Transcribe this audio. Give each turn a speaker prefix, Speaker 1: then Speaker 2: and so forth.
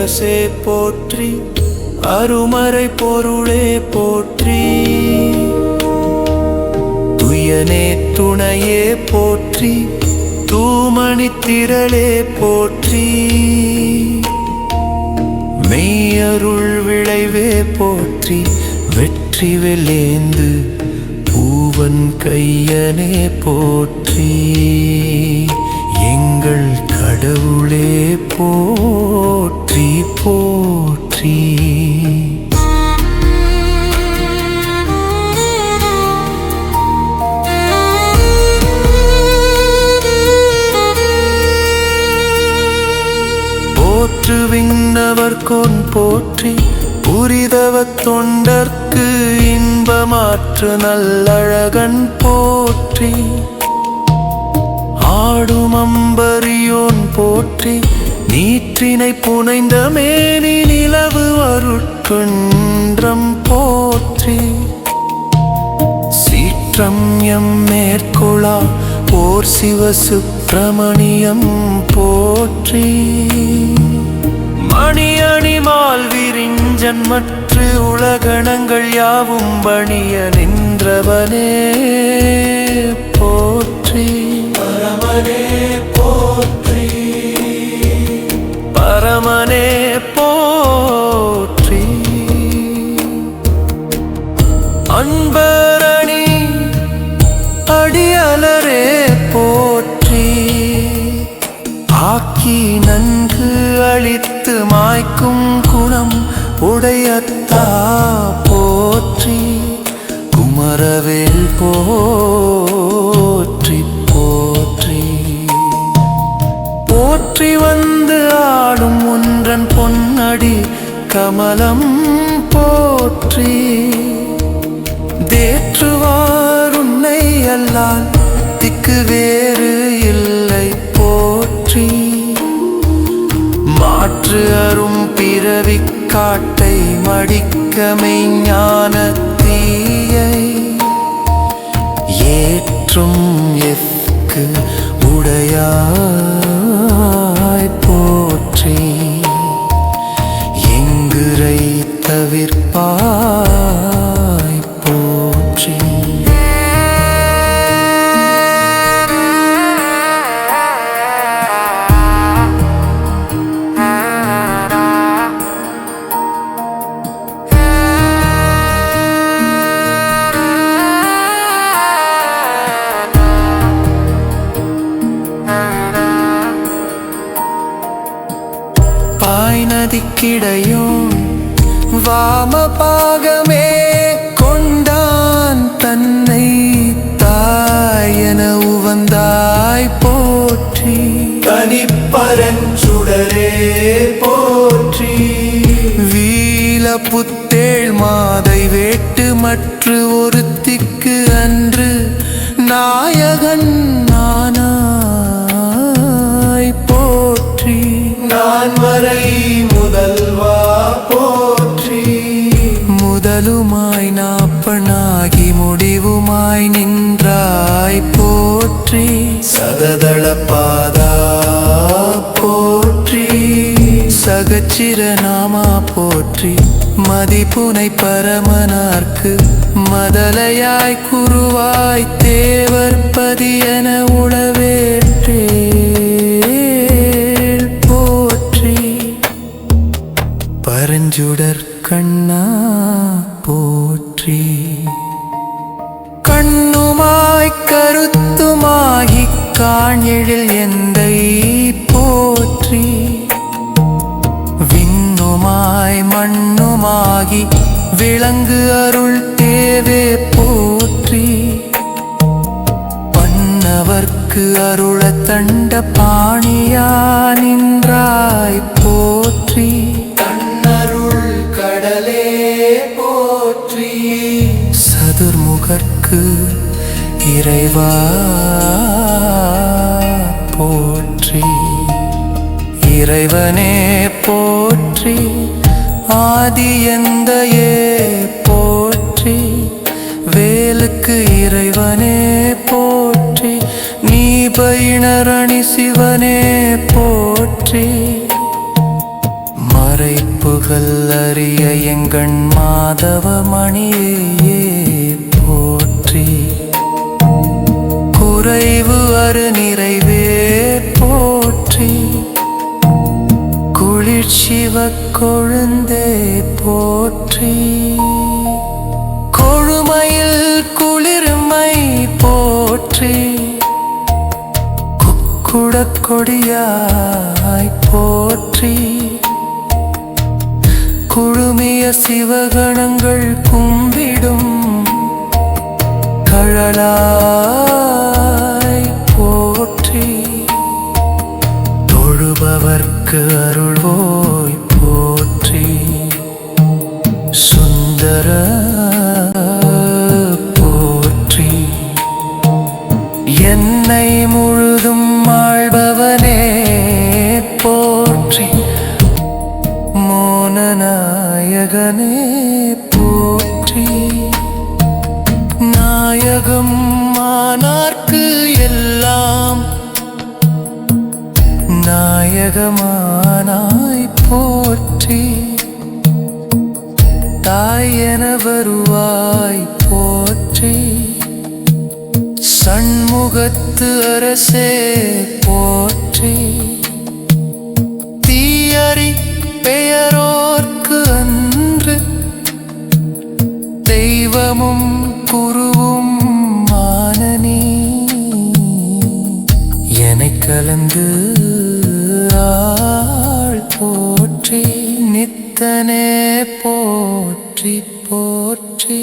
Speaker 1: அரசே போற்றி அருமறை பொருளே போற்றி. துயனே துணையே போற்றி தூமணி திரளே போற்றி. மெய்யருள் விளைவே போற்றி வெற்றி வெலேந்து பூவன் கையனே போற்றி. எங்கள் கடவுளே போற்றி போற்றி. போற்று விண்ணவர் கொன் போற்றி புரிதவ தொண்டர்க்கு இன்பமாற்று நல்லழகன் போற்றி. ஆடும் அம்பரியோன் போற்றி நீற்றினை புனைந்த மேனி நிலவு அருட்குன்றம் போற்றி. சீற்றம் எம் மேற்கொளா ஓர் சிவ சுப்பிரமணியம் போற்றி. மணியணி மால் விரிஞ்சன் மற்ற உலகணங்கள் யாவும் பணிய நின்றவனே போற்றி. பரமனே போற்றி பரமனே போற்றி. அன்பரணி அடியலரே போற்றி. ஆக்கி நன்கு அழித்து மாய்க்கும் குணம் உடையத்தா போற்றி. குமரவேல் போ கமலம் போற்றி தேற்றுவார் உன்னை அல்லால். திக்கு வேறு இல்லை போற்றி. மாற்று அரும் பிறவி காட்டை மடிக்க ஞான நதிக்கிடையும் வாம பாகமே கொண்டான் தன்னை தாயன உவந்தாய் போற்றி. தனிப்பரஞ்சுடரே போற்றி. வீல புத்தேள் மாதை வேட்டு மற்ற ஒருத்திக்கு அன்று நாயகன் நானாய் போற்றி. நான் வரை முதல்வா போற்றி. முதலுமாய் நாப்பனாகி முடிவுமாய் நின்றாய் போற்றி. சததள பாதா போற்றி. சகச்சிர நாமா போற்றி. மதிப்புனை பரமனார்க்கு மதலையாய் குருவாய் தேவர் பதியன உளவேற்றேள் பரஞ்சுடர் கண்ணா போற்றி. கண்ணுமாய் கருத்துமாகி காணிழில் எந்தை போற்றி. விண்ணுமாய் மண்ணுமாகி விளங்கு அருள் தேவே போற்றி. பன்னவர்க்கு அருள தண்ட பாணியா நின்றாய் போற்றி. சதுர்முகர்க்கு இறைவா போற்றி. இறைவனே போற்றி ஆதி எந்தையே போற்றி. வேலுக்கு இறைவனே போற்றி நீ பயிணரணி சிவனே போற்றி. மறைப்புகள் அறிய எங்கண் மாதவ மணியே. குளிர்ச்சிவ கொழுந்தே போற்றி. கொழுமையில் குளிர்மை போற்றி. குக்குடக் கொடியாய் போற்றி. குழுமிய சிவகணங்கள் கும்பிடும் கழலாய் போற்றி. தொழுபவர்க்கு அருள் நாயகனே போற்றி. நாயகம் மானார்க்கு எல்லாம். நாயகமானாய் போற்றி. தாய் என வருவாய் போற்றி. சண்முகத்து அரசே போற்றி. கலந்து ஆள் போற்றி நித்தனே போற்றி போற்றி.